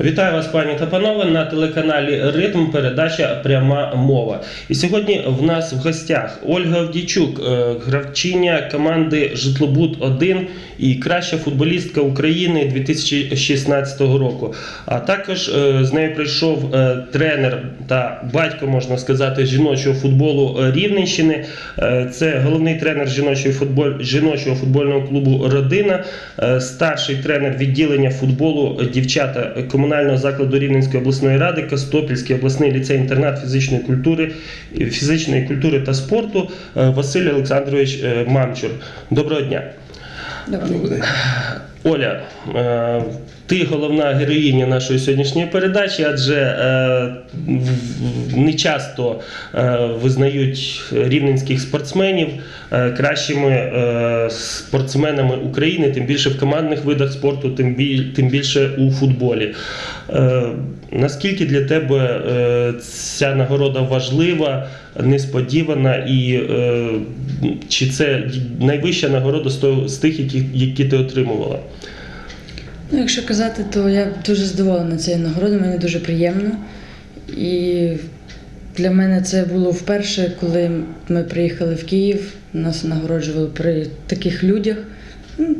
Вітаю вас, пані та панове, на телеканалі Ритм. Передача Пряма мова. І сьогодні в нас в гостях Ольга Авдійчук, е, гравчиня команди Житлобуд 1 і краща футболістка України 2016 року. А також е, з нею прийшов е, тренер та батько, можна сказати, жіночого футболу Рівненщини. Це головний тренер жіночого футбольного клубу Родина, старший тренер відділення футболу дівчата комунального закладу Рівненської обласної ради, Костопільський обласний ліцей-інтернат фізичної культури, фізичної культури та спорту е, Василь Олександрович е, Мамчур. Доброго дня. Добре. Оля, е, ти головна героїня нашої сьогоднішньої передачі, адже е, не часто е, визнають рівненських спортсменів кращими спортсменами України, тим більше в командних видах спорту, тим біль- більше у футболі. Наскільки для тебе ця нагорода важлива, несподівана, і чи це найвища нагорода з тих, які ти отримувала? Ну, якщо казати, то я дуже задоволена цією нагородою, мені дуже приємно. І для мене це було вперше, коли ми приїхали в Київ, нас нагороджували при таких людях. Ну,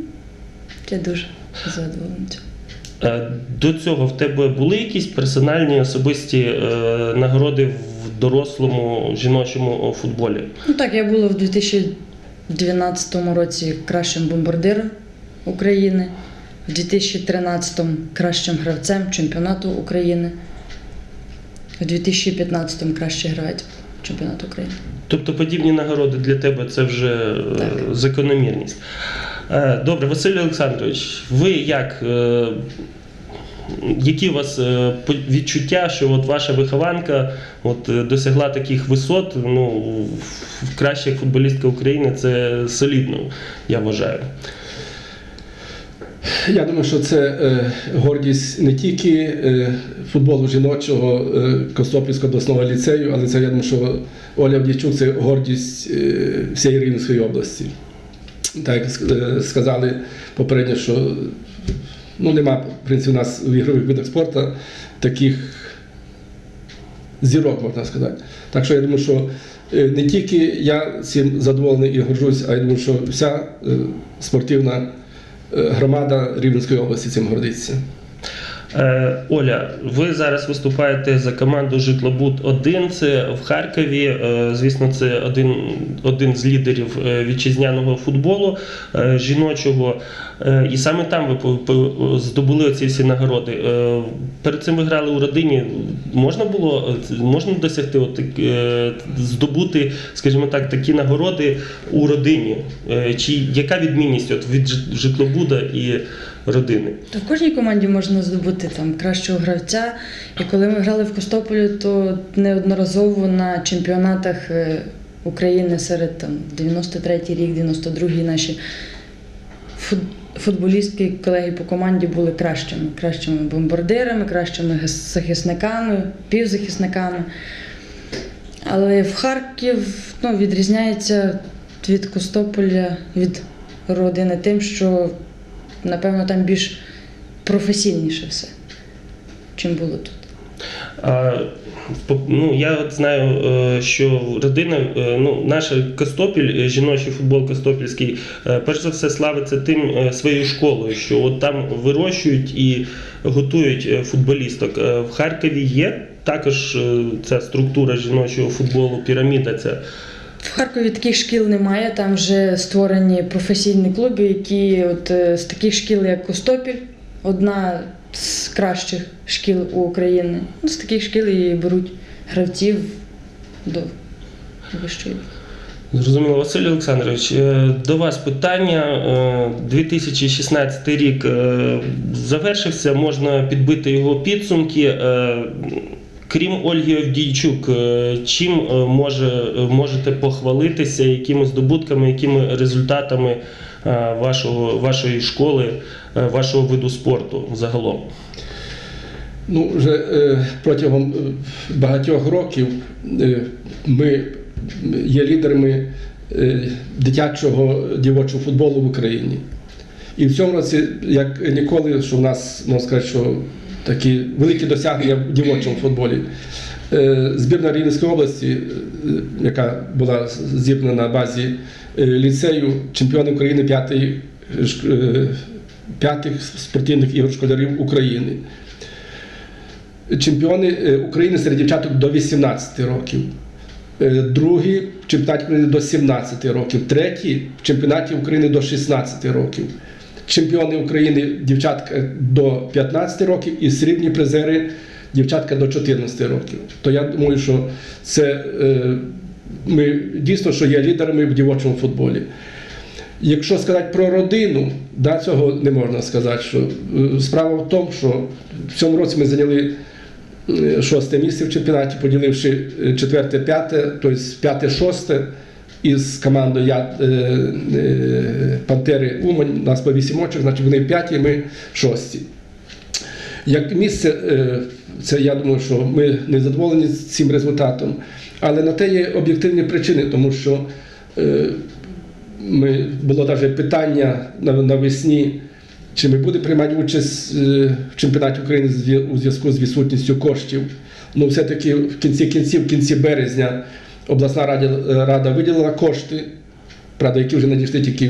Я дуже задоволена. цим. Е, До цього в тебе були якісь персональні особисті е, нагороди в дорослому жіночому футболі? Ну так, я була в 2012 році кращим бомбардиром України, в 2013-му кращим гравцем чемпіонату України, в 2015-му кращий гравець чемпіонату України. Тобто подібні нагороди для тебе це вже е, Так. закономірність. Е, Добре, Василь Олександрович, ви як? е, Які у вас відчуття, що от ваша вихованка от, досягла таких висот? Ну, краща футболістка України це солідно, я вважаю. Я думаю, що це е, гордість не тільки е, футболу жіночого е, Костопільського обласного ліцею, але це я думаю, що Оля Авдійчук це гордість е, всієї Рівненської області. Так як е, сказали попередньо, що ну, нема в принципі, у нас в ігрових видах спорту таких зірок, можна сказати. Так що я думаю, що е, не тільки я цим задоволений і горжусь, а я думаю, що вся е, спортивна громада Рівненської області цим гордиться. Е, Оля, ви зараз виступаєте за команду Житлобуд 1 Це в Харкові. Е, Звісно, це один, один з лідерів е, вітчизняного футболу жіночого. І саме там ви здобули оці всі нагороди. Перед цим ви грали у родині. Можна було можна досягти от, здобути, скажімо так, такі нагороди у родині? Чи яка відмінність от від житлобуда і родини? То в кожній команді можна здобути там кращого гравця. І коли ми грали в Костополі, то неодноразово на чемпіонатах е, України серед там 93-й рік, 92-й наші футболістки, колеги по команді були кращими, кращими бомбардирами, кращими захисниками, півзахисниками. Але в Харків ну, відрізняється від Костополя, від родини тим, що напевно там більш професійніше все, чим було тут. А, ну, я от знаю, е, що родина, е, ну, наша Костопіль, е, жіночий футбол Костопільський, перш за все славиться тим своєю школою, що от там вирощують і готують футболісток. В Харкові є також ця структура жіночого футболу, піраміда. Ця. В Харкові таких шкіл немає, там вже створені професійні клуби, які от з таких шкіл, як Костопіль, одна з кращих шкіл у Україні. Ну, з таких шкіл і беруть гравців до вищої. Зрозуміло, Василь Олександрович, е, до вас питання. Е, 2016 рік е, завершився, можна підбити його підсумки. Е, Крім Ольги Авдійчук, е, чим е, може, можете похвалитися, якими здобутками, якими результатами е, вашого, вашої школи, е, вашого виду спорту загалом? Ну, вже е, протягом е, багатьох років е, ми є лідерами е, дитячого дівочого футболу в Україні. І в цьому році, як ніколи, що в нас, можна сказати, що такі великі досягнення в дівочому футболі. Е, Збірна Рівненської області, е, яка була зібрана на базі е, ліцею, чемпіони України п'ятий, е, п'ятих спортивних ігор школярів України. Чемпіони е, України серед дівчаток до 18 років. Е, Другі в чемпіонаті України до 17 років, треті в чемпіонаті України до 16 років. Чемпіони України дівчатка до 15 років і срібні призери дівчатка до 14 років. То я думаю, що це е, ми дійсно що є лідерами в дівочому футболі. Якщо сказати про родину, да, цього не можна сказати. Що, е, справа в тому, що в цьому році ми зайняли е, шосте місце в чемпіонаті, поділивши е, четверте, п'яте, тобто п'яте, шосте. Із командою я, Пантери Умань, нас по вісім очок, значить вони п'яті, ми шості. Як місце, це я думаю, що ми не задоволені з цим результатом, але на те є об'єктивні причини, тому що ми, було навіть питання навесні, чи ми будемо приймати участь е, в чемпіонаті України у зв'язку з відсутністю коштів. Ну, все-таки в кінці кінців, в кінці березня обласна рада, рада виділила кошти, правда, які вже надійшли тільки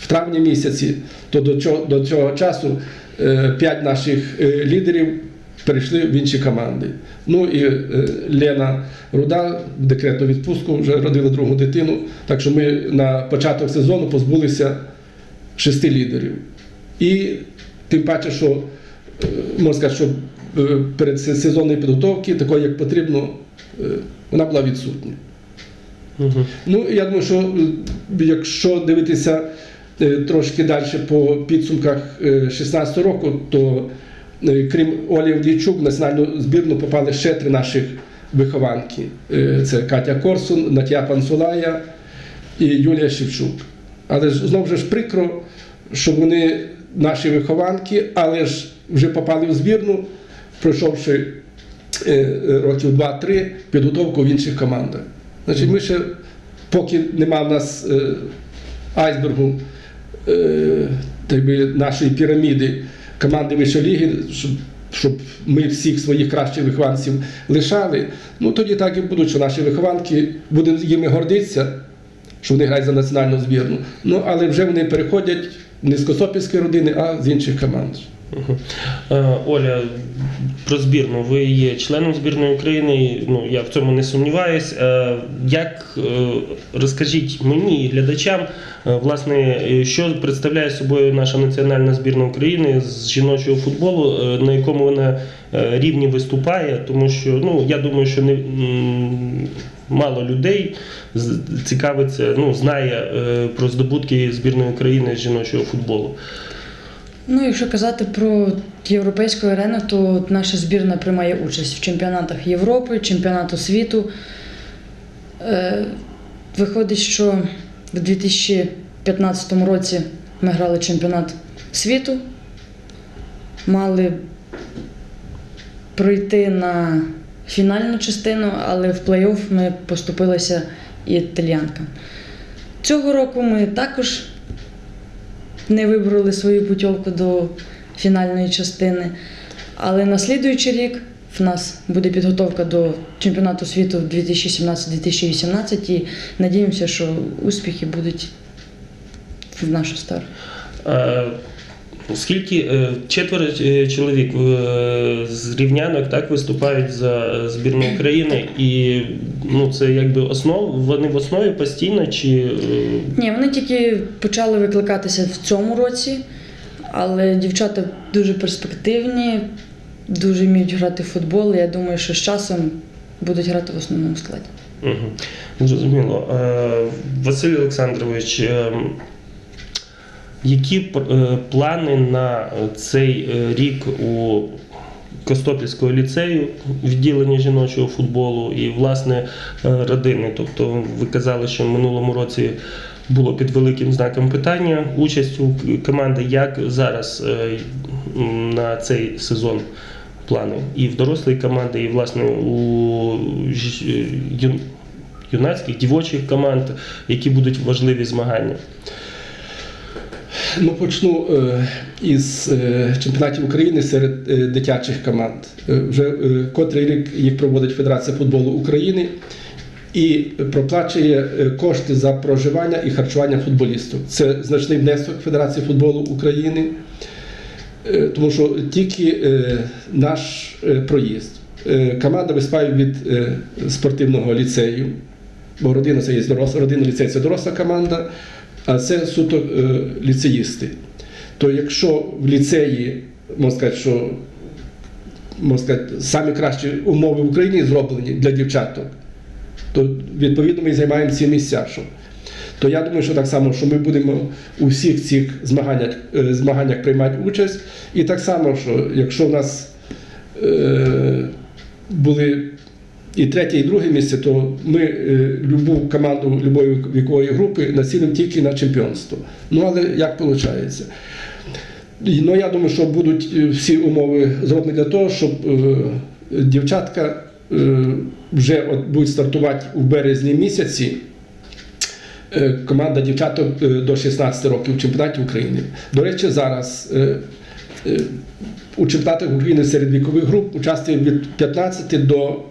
в травні місяці, то до цього, до цього часу е, п'ять наших е, лідерів перейшли в інші команди. Ну і е, Лена Руда в декретну відпустку вже родила другу дитину. Так що ми на початок сезону позбулися шести лідерів. І тим паче, що е, можна сказати, що е, перед сезонною підготовки, такої як потрібно, вона була відсутня. Угу. Ну, я думаю, що якщо дивитися трошки далі по підсумках 2016 року, то крім Олі Вдійчук, в національну збірну попали ще три наших вихованки. Е, Це Катя Корсун, Натя Пансулая і Юлія Шевчук. Але ж знову ж прикро, що вони наші вихованки, але ж вже попали в збірну, пройшовши е, е, років 2-3 підготовку в інших командах. Значить, ми ще, поки нема в нас е, айсбергу е, так би, нашої піраміди команди вищої ліги, щоб, щоб ми всіх своїх кращих вихованців лишали, ну тоді так і будуть, що наші вихованки будемо їми гордитися, що вони грають за національну збірну. Ну, але вже вони переходять не з Косопільської родини, а з інших команд. Е, Оля, про збірну. Ви є членом збірної України. Ну я в цьому не сумніваюсь. Е, Як е, розкажіть мені і глядачам, власне, що представляє собою наша національна збірна України з жіночого футболу, на якому вона рівні виступає, тому що ну я думаю, що не мало людей цікавиться, ну знає про здобутки збірної України з жіночого футболу. Ну, якщо казати про європейську арену, то наша збірна приймає участь в чемпіонатах Європи, чемпіонату світу. Е, виходить, що в 2015 році ми грали чемпіонат світу, мали пройти на фінальну частину, але в плей-офф ми поступилися італіянкам. Цього року ми також не вибрали свою путівку до фінальної частини. Але на слідуючий рік в нас буде підготовка до чемпіонату світу 2017-2018 і надіємося, що успіхи будуть в нашу сторону. Скільки е, четверо е, чоловік е, з рівнянок так виступають за збірну України, і ну це якби основ вони в основі постійно чи Ні, вони тільки почали викликатися в цьому році, але дівчата дуже перспективні, дуже вміють грати в футбол. і Я думаю, що з часом будуть грати в основному складі. Угу. Зрозуміло. Василь Олександрович, е, які е, плани на цей е, рік у Костопільського ліцею відділення жіночого футболу і власне е, родини? Тобто ви казали, що в минулому році було під великим знаком питання участь у команди. Як зараз е, на цей сезон? Плани і в дорослої команди, і власне у юнацьких, дівочих команд, які будуть важливі змагання. Ну, почну е, із е, чемпіонатів України серед е, дитячих команд. Вже котрий рік їх проводить Федерація футболу України і проплачує кошти за проживання і харчування футболістів. Це значний внесок Федерації футболу України, тому що тільки наш проїзд. Команда виступає від спортивного ліцею, бо родина це є доросла, родина ліцей це доросла команда, а це суто е, ліцеїсти. То якщо в ліцеї, можна сказати, що можна сказати, самі кращі умови в Україні зроблені для дівчаток, то відповідно ми займаємо ці місця. Що, то я думаю, що так само, що ми будемо у всіх цих змаганнях, е, змаганнях приймати участь. І так само, що якщо в нас е, були і третє, і друге місце, то ми е, любу команду любої вікової групи націлимо тільки на чемпіонство. Ну але як виходить? Ну, я думаю, що будуть е, всі умови зроблені для того, щоб е, дівчатка вже от будуть стартувати у березні місяці. Команда дівчаток до 16 років в чемпіонаті України. До речі, зараз у чемпіонатах України серед вікових груп участвує від 15 до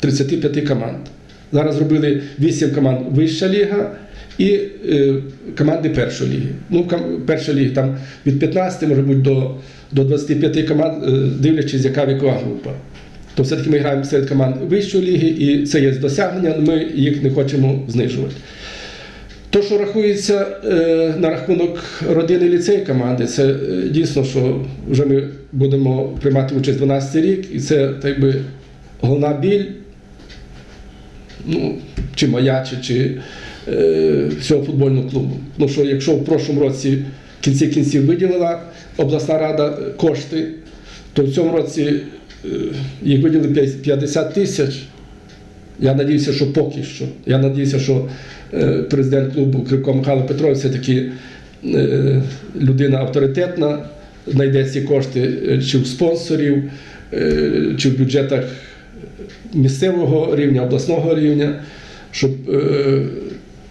35 команд. Зараз зробили 8 команд вища ліга і е, команди першої ліги. Ну, перша ліга там від 15 може бути до, до 25 команд, е, дивлячись, яка вікова група. То все-таки ми граємо серед команд вищої ліги, і це є досягнення, але ми їх не хочемо знижувати. То, що рахується е, на рахунок родини ліцей команди, це е, дійсно, що вже ми будемо приймати участь 12 рік, і це так би головна біль, ну, чи моя, чи, е, всього футбольного клубу. Ну що якщо в прошлому році в кінці кінців виділила обласна рада е, кошти, то в цьому році е, їх виділили 50 тисяч. Я надіюся, що поки що. Я надіюся, що е, президент клубу Кривко Михайло Петрович все-таки е, людина авторитетна, знайде ці кошти е, чи в спонсорів, е, чи в бюджетах місцевого рівня, обласного рівня, щоб е,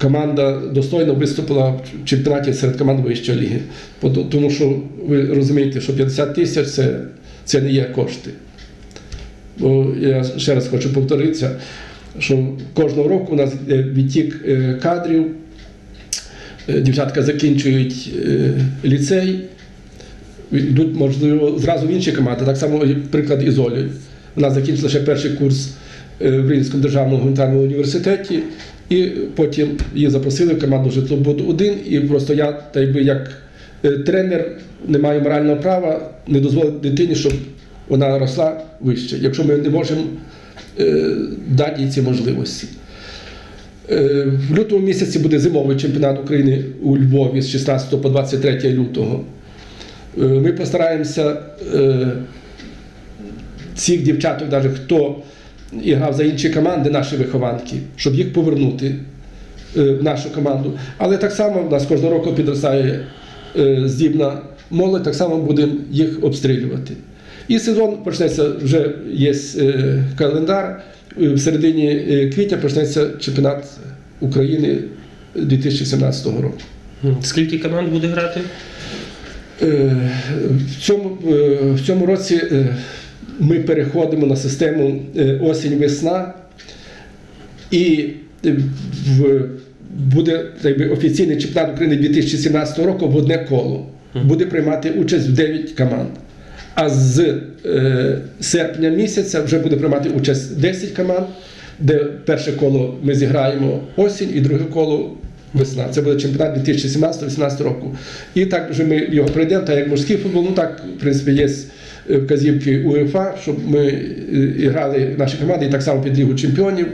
команда достойно виступила в чемпіонаті серед команд вищої ліги. Тому що ви розумієте, що 50 тисяч це, це не є кошти. Бо я ще раз хочу повторитися, що кожного року у нас відтік е, кадрів, е, дівчатка закінчують ліцей, йдуть, можливо, зразу в інші команди. Так само і приклад із Олею. Вона закінчила ще перший курс е, в Рівненському державному гуманітарному університеті, і потім її запросили в команду житлобуд 1 і просто я, так би як е, тренер, не маю морального права не дозволити дитині, щоб вона росла вище, якщо ми не можемо е, дати їй ці можливості. В лютому місяці буде зимовий чемпіонат України у Львові з 16 по 23 лютого. Ми постараємося цих дівчаток, навіть хто і грав за інші команди, наші вихованки, щоб їх повернути е, в нашу команду. Але так само в нас кожного року підростає е, здібна молодь, так само будемо їх обстрілювати. І сезон почнеться вже є е, календар. В середині квітня почнеться чемпіонат України 2017 року. Скільки команд буде грати? В цьому, в цьому році ми переходимо на систему е, осінь-весна, і е, буде так би, офіційний чемпіонат України 2017 року в одне коло. Буде приймати участь в 9 команд. А з е, серпня місяця вже буде приймати участь 10 команд, де перше коло ми зіграємо осінь і друге коло весна. Це буде чемпіонат 2017-2018 року. І так вже ми його пройдемо, так як морський футбол, ну так, в принципі, є вказівки УЄФА, щоб ми е, грали наші команди і так само під Лігу чемпіонів.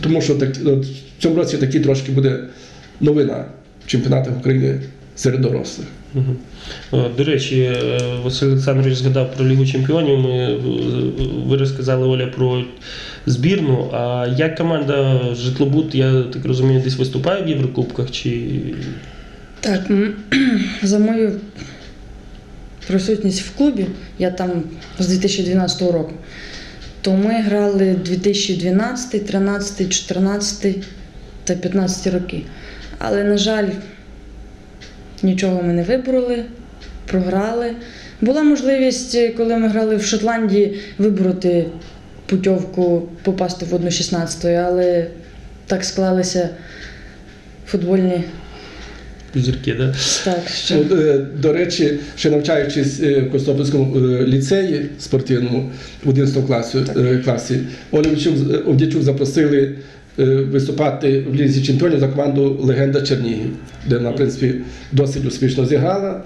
Тому що так, от, в цьому році такі трошки буде новина в чемпіонатах України серед дорослих. Мгм. До речі, е, Василь Олександрович згадав про Лігу Чемпіонів. Ми, е, ви розказали Оля про збірну. А як команда Житлобуд, я так розумію, десь виступає в Єврокубках? Чи Так, за мою присутність в клубі, я там з 2012 року, то ми грали 2012, 13, 14 та 15 роки. Але, на жаль, Нічого ми не вибороли, програли. Була можливість, коли ми грали в Шотландії, вибороти путівку попасти в 1-16, але так склалися футбольні Зірки, да? так, що Ну, е, До речі, ще навчаючись е, в Костопільському е, ліцеї спортивному в 11 класі, е, класі Олівчук, Овдячук запросили е, виступати в Лізі чемпіонів за команду Легенда Чернігів, де вона, в принципі, досить успішно зіграла.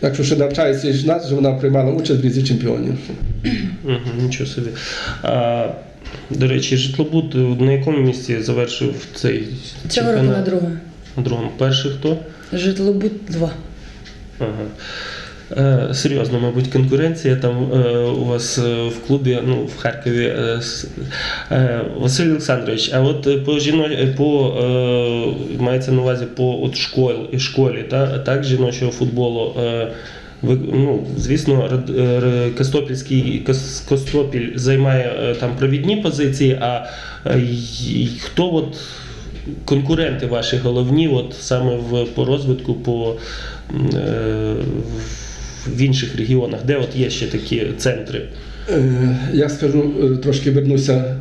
Так що ще навчаючись в нас, вже вона приймала участь в Лізі чемпіонів. Нічого собі. А, до речі, житлобуд на якому місці завершив цей цього року на другому. На другому. Перший хто? Житлобуд 2. Ага. Е, серйозно, мабуть, конкуренція там е, у вас е, в клубі, ну, в Харкові. Василь Олександрович, а от по жіно... по мається на увазі по от школі, школі та, так, жіночого футболу. Ну, звісно, Костопільський Костопіль займає там провідні позиції, а хто от конкуренти ваші головні, от саме в, по розвитку по, е, в- інших регіонах, де от є ще такі центри? Е, Я скажу, е, трошки вернуся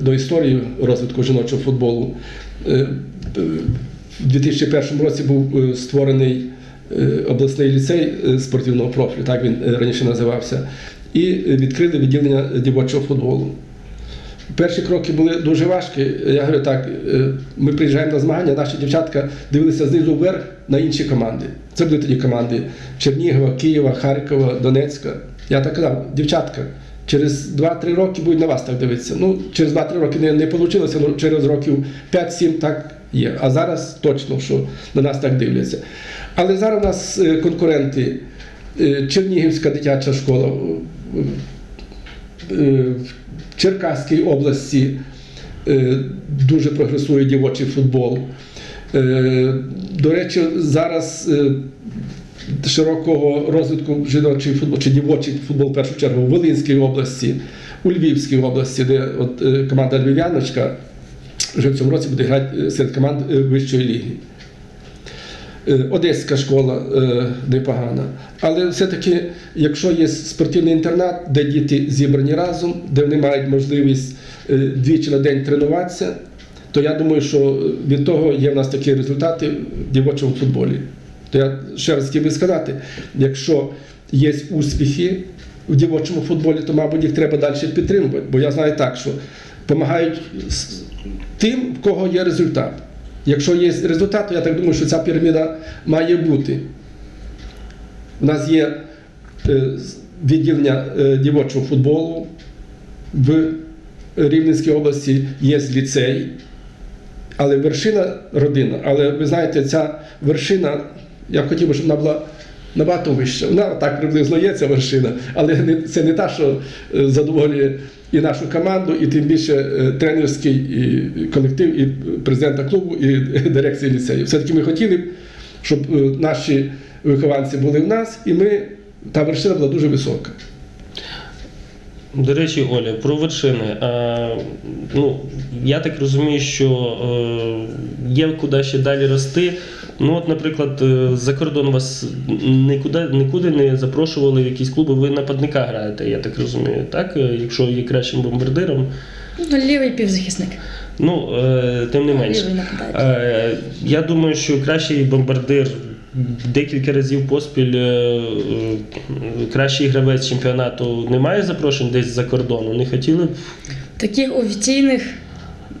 до історії розвитку жіночого футболу. У 2001 році був створений обласний ліцей спортивного профілю, так він раніше називався, і відкрили відділення дівочого футболу. Перші кроки були дуже важкі. Я говорю так, е, ми приїжджаємо на змагання, наші дівчатка дивилися знизу вверх на інші команди. Це були тоді команди Чернігова, Києва, Харкова, Донецька. Я так казав, дівчатка, через 2-3 роки будуть на вас так дивитися. Ну, через 2-3 роки не, не вийшло, але через років 5-7 так є. А зараз точно, що на нас так дивляться. Але зараз у нас е, конкуренти е, Чернігівська дитяча школа. В Черкаській області е, дуже прогресує дівочий футбол. Е, До речі, зараз е, широкого розвитку жіночий футбол чи дівочий футбол в першу чергу у Волинській області, у Львівській області, де от команда Львів'яночка вже в цьому році буде грати серед команд вищої ліги. Е, Одеська школа е, непогана. Але все-таки, якщо є спортивний інтернат, де діти зібрані разом, де вони мають можливість е, двічі на день тренуватися, то я думаю, що від того є в нас такі результати в дівочому футболі. То я ще раз хотів би сказати, якщо є успіхи в дівочому футболі, то, мабуть, їх треба далі підтримувати. Бо я знаю так, що допомагають тим, в кого є результат. Якщо є результат, то я так думаю, що ця піраміда має бути. У нас є е, відділення е, дівочого футболу в Рівненській області, є ліцей, але вершина родина. Але ви знаєте, ця вершина, я б хотів щоб вона була набагато вища. Вона так приблизно є ця вершина, але це не та, що е, задоволює і нашу команду, і тим більше е, тренерський колектив, і президента клубу, і дирекції ліцею. Все-таки ми хотіли б, щоб е, наші вихованці були в нас, і ми, та вершина була дуже висока. До речі, Оля, про вершини. А, ну, я так розумію, що е, є куди ще далі рости. Ну, от, наприклад, е, за кордон вас нікуди, нікуди не запрошували в якісь клуби, ви нападника граєте, я так розумію, так? Е, Якщо є кращим бомбардиром. Ну, лівий півзахисник. Ну, е, тим не менше. Лівий. Я думаю, що кращий бомбардир декілька разів поспіль кращий гравець чемпіонату немає запрошень десь за кордону. Не хотіли б Таких офіційних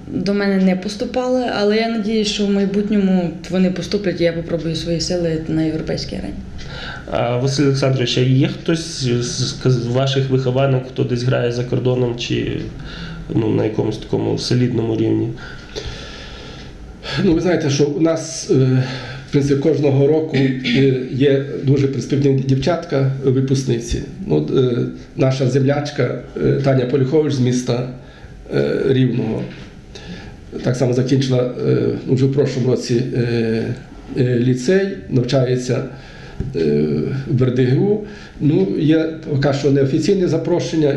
до мене не поступали, але я надіюсь, що в майбутньому вони поступлять і я попробую свої сили на європейській арені. А Василь Олександрович, а є хтось з ваших вихованок, хто десь грає за кордоном чи ну, на якомусь такому солідному рівні? Ну, ви знаєте, що у нас е, в принципі, кожного року е, є дуже перспективні дівчатка, випускниці. Ну, е, наша землячка Таня Полюхович з міста Рівного. Так само закінчила е, ну, вже в прошлому році е, е, ліцей, навчається в РДГУ. Ну, є поки що неофіційне запрошення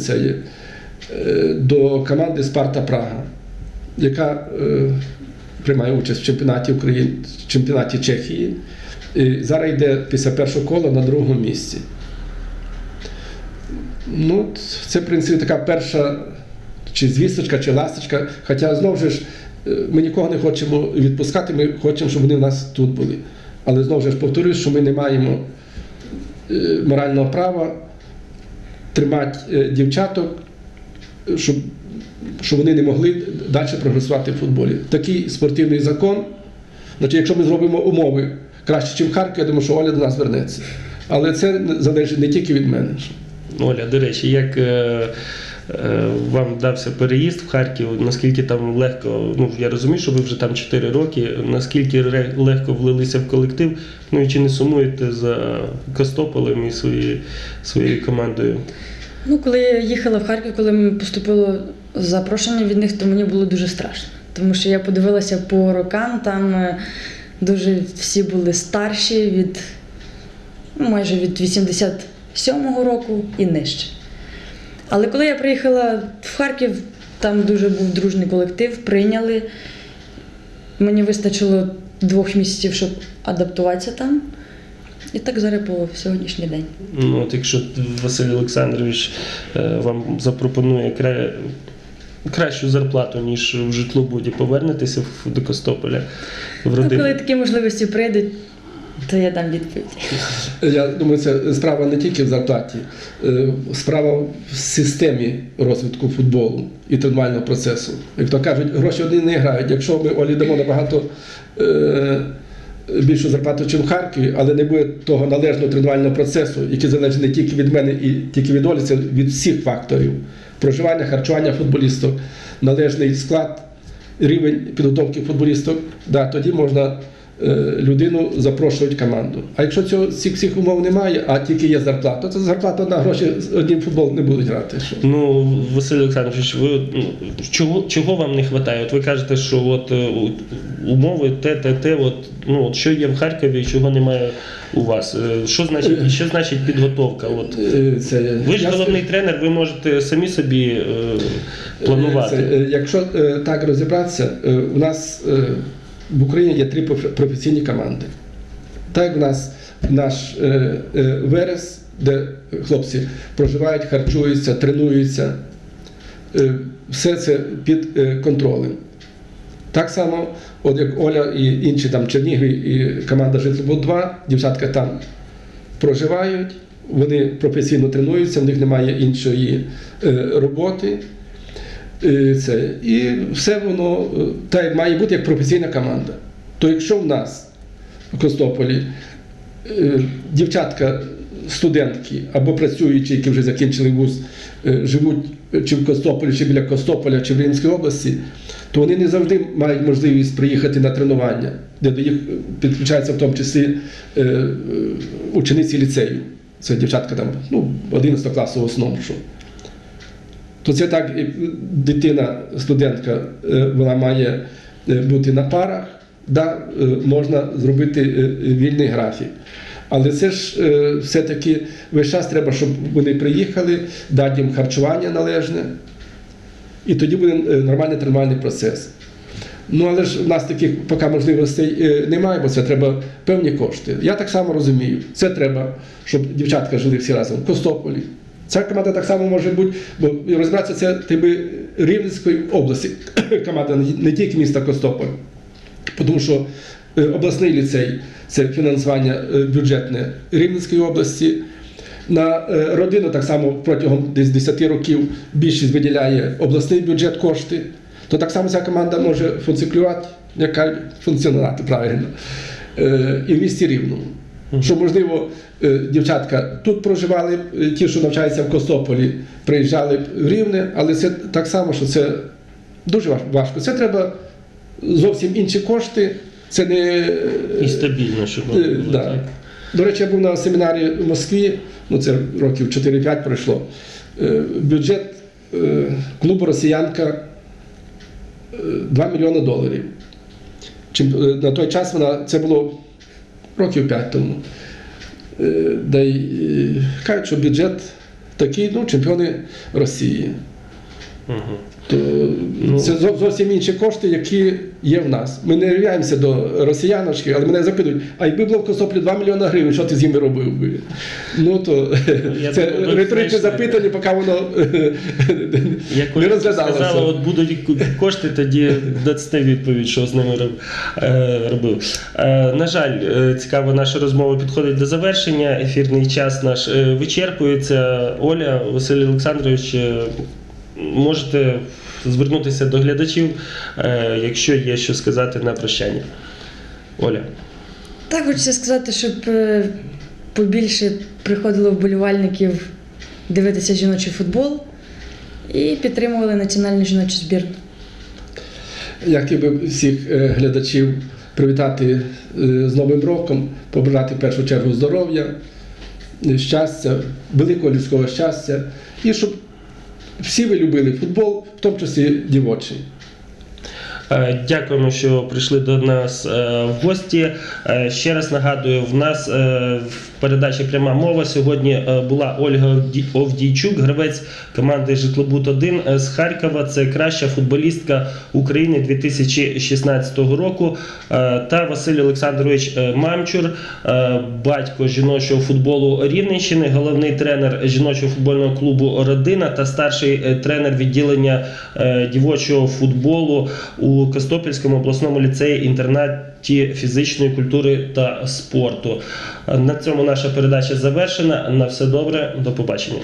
це є, до команди Спарта Прага, яка приймає участь в чемпіонаті України, в чемпіонаті Чехії. І зараз йде після першого кола на другому місці. Ну, це, в принципі, така перша чи звісточка, чи ласточка. Хоча знову ж е, ми нікого не хочемо відпускати, ми хочемо, щоб вони в нас тут були. Але знову ж повторюю, що ми не маємо е, морального права тримати е, дівчаток, щоб, щоб вони не могли далі прогресувати в футболі. Такий спортивний закон. Значить, якщо ми зробимо умови краще, ніж в Харкові, я думаю, що Оля до нас вернеться. Але це залежить не тільки від мене. Оля, до речі, як вам дався переїзд в Харків, наскільки там легко, ну я розумію, що ви вже там 4 роки, наскільки легко влилися в колектив, ну і чи не сумуєте за Костополем і свої, своєю командою? Ну, коли я їхала в Харків, коли мені поступило запрошення від них, то мені було дуже страшно. Тому що я подивилася по рокам, там е, дуже всі були старші від ну, майже від 87-го року і нижче. Але коли я приїхала в Харків, там дуже був дружний колектив, прийняли. Мені вистачило двох місяців, щоб адаптуватися там. І так зараз по сьогоднішній день. Ну, от якщо Василь Олександрович е, вам запропонує кра... кращу зарплату, ніж в житлобуді, повернетеся в- до Костополя в Ну, коли такі можливості прийдуть, то я дам відповідь. Я думаю, це справа не тільки в зарплаті, е, справа в системі розвитку футболу і тренувального процесу. Як то кажуть, гроші одні не грають. Якщо ми Олі дамо набагато е, більшу зарплату, ніж в Харкові, але не буде того належного тренувального процесу, який залежить не тільки від мене і тільки від Олі, це від всіх факторів: проживання, харчування футболістів, належний склад, рівень підготовки футболістів, да, тоді можна людину запрошувати в команду. А якщо цього цих всіх умов немає, а тільки є зарплата, то зарплата на гроші одним футбол не будуть грати. Що? Ну, Василь Олександрович, ви ну, чого, чого вам не вистачає? От ви кажете, що от е, умови те, те, те, от, ну, от що є в Харкові, чого немає у вас? Е, Що значить, що значить підготовка? От, Е, Це, ви ж я головний тренер, ви можете самі собі е, планувати. Це, е, якщо е, так розібратися, е, у нас е, в Україні є три професійні команди. Так в нас наш е, е, Верес, де хлопці проживають, харчуються, тренуються, е, все це під е, контролем. Так само, от як Оля і інші там Чернігові і команда Житлобуд 2, дівчатка там проживають, вони професійно тренуються, в них немає іншої е, роботи. Е, Це, і все воно е, так має бути як професійна команда. То якщо в нас в Костополі е, дівчатка, студентки або працюючі, які вже закінчили вуз, живуть чи в Костополі, чи біля Костополя, чи в Рівненській області, то вони не завжди мають можливість приїхати на тренування, де до їх підключаються в тому числі учениці ліцею. Це дівчатка там, ну, 11 класу в основному. То це так, як дитина, студентка, е, вона має е, бути на парах, да, е, можна зробити е, вільний графік. Але це ж е, все-таки весь час треба, щоб вони приїхали, дати їм харчування належне, і тоді буде е, нормальний тренувальний процес. Ну, але ж в нас таких поки можливостей е, немає, бо це треба певні кошти. Я так само розумію. Це треба, щоб дівчатка жили всі разом в Костополі. Ця команда так само може бути, бо розбиратися це тиби Рівненської області, команда не- тільки міста Костополь. Тому що е, обласний ліцей це фінансування е, бюджетне Рівненської області. На е, родину так само протягом десь 10 років більшість виділяє обласний бюджет кошти, то так само ця команда може функціонувати, як кажуть, функціонувати правильно, і в місті Рівному. Що, можливо, е, дівчатка тут проживали, е, ті, що навчаються в Костополі, приїжджали в Рівне, але це так само, що це дуже важко. Це треба зовсім інші кошти. Це не І стабільно, щоб Е, було, да. так? До речі, я був на семінарі в Москві, ну це років 4-5 пройшло. Е, Бюджет е, клубу Росіянка е, 2 мільйони доларів. Е, на той час вона, це було років п'ять тому. Е, Де й, е, кажуть, що бюджет такий, ну, чемпіони Росії. Угу. То Ну. це зовсім інші кошти, які є в нас. Ми не являємося до росіяночки, але мене запитують, а якби було в Косоплі 2 мільйони гривень, що ти з ними робив би? Ну то Я це риторичне запитання, поки воно Як не розглядалося. сказали, от будуть кошти, тоді дасте відповідь, що з ними е, робив. Е, На жаль, е, цікава наша розмова підходить до завершення. Ефірний час наш е, вичерпується. Оля, Василь Олександрович, е, можете звернутися до глядачів, е, якщо є що сказати на прощання. Оля. Так хочеться сказати, щоб е, побільше приходило вболівальників дивитися жіночий футбол і підтримували національну жіночу збірну. Я хотів би всіх е, глядачів привітати з Новим роком, побажати в першу чергу здоров'я, щастя, великого людського щастя, і щоб всі ви любили футбол, в тому числі дівочий. Е, Дякуємо, що прийшли до нас е, в гості. Е, Ще раз нагадую, в нас в передачі пряма мова сьогодні була Ольга Овді- Овдійчук, гравець команди Житлобут 1 з Харкова. Це краща футболістка України 2016 року. Та Василь Олександрович Мамчур, батько жіночого футболу Рівненщини, головний тренер жіночого футбольного клубу Родина та старший тренер відділення дівочого футболу у Костопільському обласному ліцеї інтернаті фізичної культури та спорту. На цьому наша передача завершена. На все добре, до побачення.